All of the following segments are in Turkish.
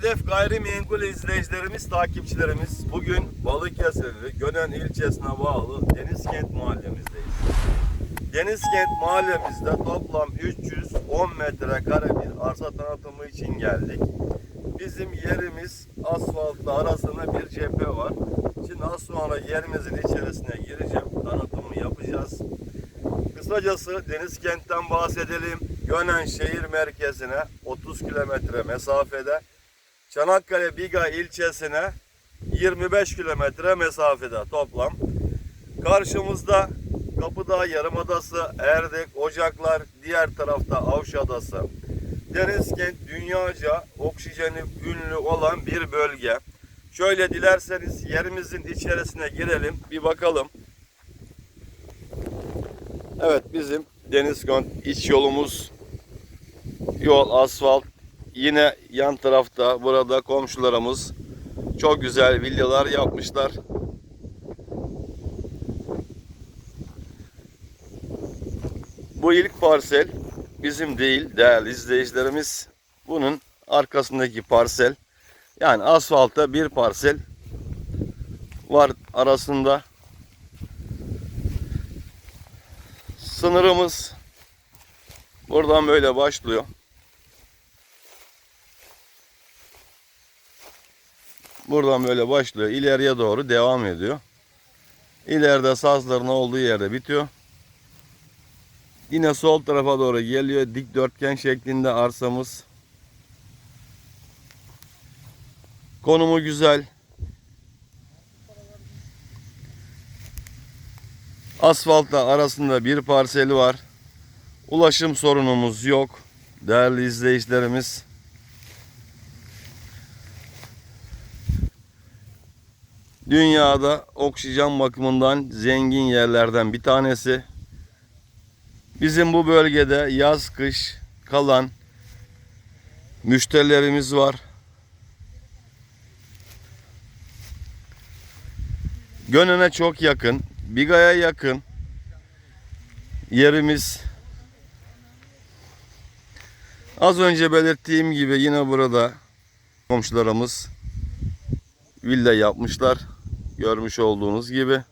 Hedef Gayrimenkul izleyicilerimiz, takipçilerimiz bugün Balıkesirli Gönen ilçesine bağlı Denizkent mahallemizdeyiz. Denizkent mahallemizde toplam 310 metrekare bir arsa tanıtımı için geldik. Bizim yerimiz asfaltla arasında bir cephe var. Şimdi az sonra yerimizin içerisine gireceğim. Tanıtımı yapacağız. Kısacası Denizkent'ten bahsedelim. Gönen şehir merkezine 30 kilometre mesafede. Çanakkale Biga ilçesine 25 kilometre mesafede toplam. Karşımızda Kapıdağ Yarımadası, Erdek, Ocaklar, diğer tarafta Avşadası. Denizkent dünyaca oksijeni ünlü olan bir bölge. Şöyle dilerseniz yerimizin içerisine girelim, bir bakalım. Evet bizim Denizkent iç yolumuz yol asfalt yine yan tarafta burada komşularımız çok güzel villalar yapmışlar. Bu ilk parsel bizim değil değerli izleyicilerimiz. Bunun arkasındaki parsel yani asfalta bir parsel var arasında. Sınırımız buradan böyle başlıyor. Buradan böyle başlıyor. ileriye doğru devam ediyor. İleride sazların olduğu yerde bitiyor. Yine sol tarafa doğru geliyor. Dikdörtgen şeklinde arsamız. Konumu güzel. Asfaltla arasında bir parseli var. Ulaşım sorunumuz yok. Değerli izleyicilerimiz. Dünyada oksijen bakımından zengin yerlerden bir tanesi. Bizim bu bölgede yaz kış kalan müşterilerimiz var. Gönen'e çok yakın, Biga'ya yakın yerimiz. Az önce belirttiğim gibi yine burada komşularımız villa yapmışlar. Görmüş olduğunuz gibi.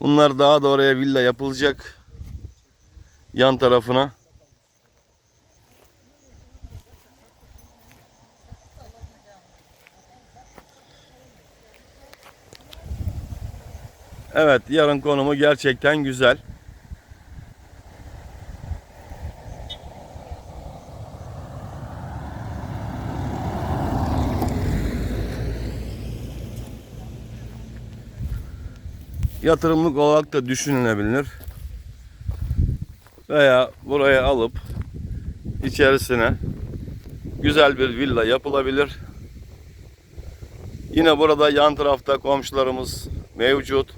Bunlar daha da oraya villa yapılacak. Yan tarafına. Evet yarın konumu gerçekten güzel. Yatırımlık olarak da düşünülebilir. Veya buraya alıp içerisine güzel bir villa yapılabilir. Yine burada yan tarafta komşularımız mevcut.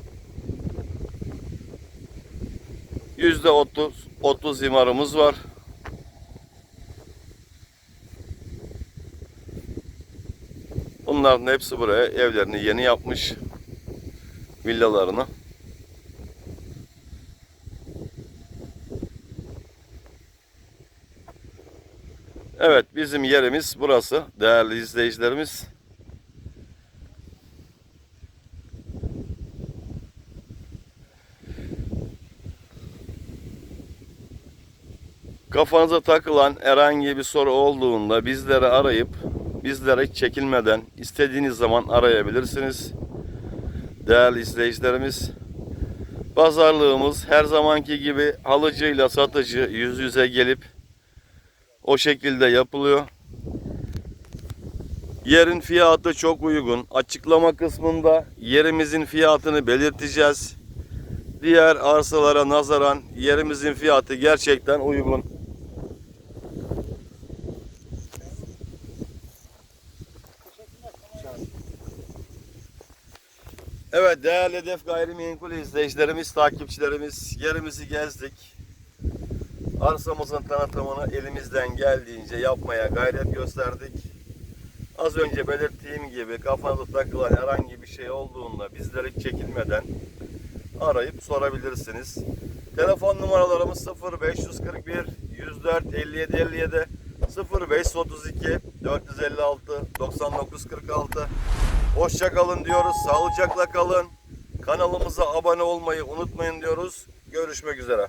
Yüzde otuz, otuz imarımız var. Bunların hepsi buraya evlerini yeni yapmış. Villalarını. Evet bizim yerimiz burası değerli izleyicilerimiz. Kafanıza takılan herhangi bir soru olduğunda bizleri arayıp bizlere çekinmeden istediğiniz zaman arayabilirsiniz. Değerli izleyicilerimiz, pazarlığımız her zamanki gibi alıcıyla satıcı yüz yüze gelip o şekilde yapılıyor. Yerin fiyatı çok uygun. Açıklama kısmında yerimizin fiyatını belirteceğiz. Diğer arsalara nazaran yerimizin fiyatı gerçekten uygun. Evet değerli Hedef Gayrimenkul izleyicilerimiz, takipçilerimiz yerimizi gezdik. Arsamızın tanıtımını elimizden geldiğince yapmaya gayret gösterdik. Az önce belirttiğim gibi kafanıza takılan herhangi bir şey olduğunda bizleri çekilmeden arayıp sorabilirsiniz. Telefon numaralarımız 0541 104 57 57 0532 456 99 46 Hoşça kalın diyoruz. Sağlıcakla kalın. Kanalımıza abone olmayı unutmayın diyoruz. Görüşmek üzere.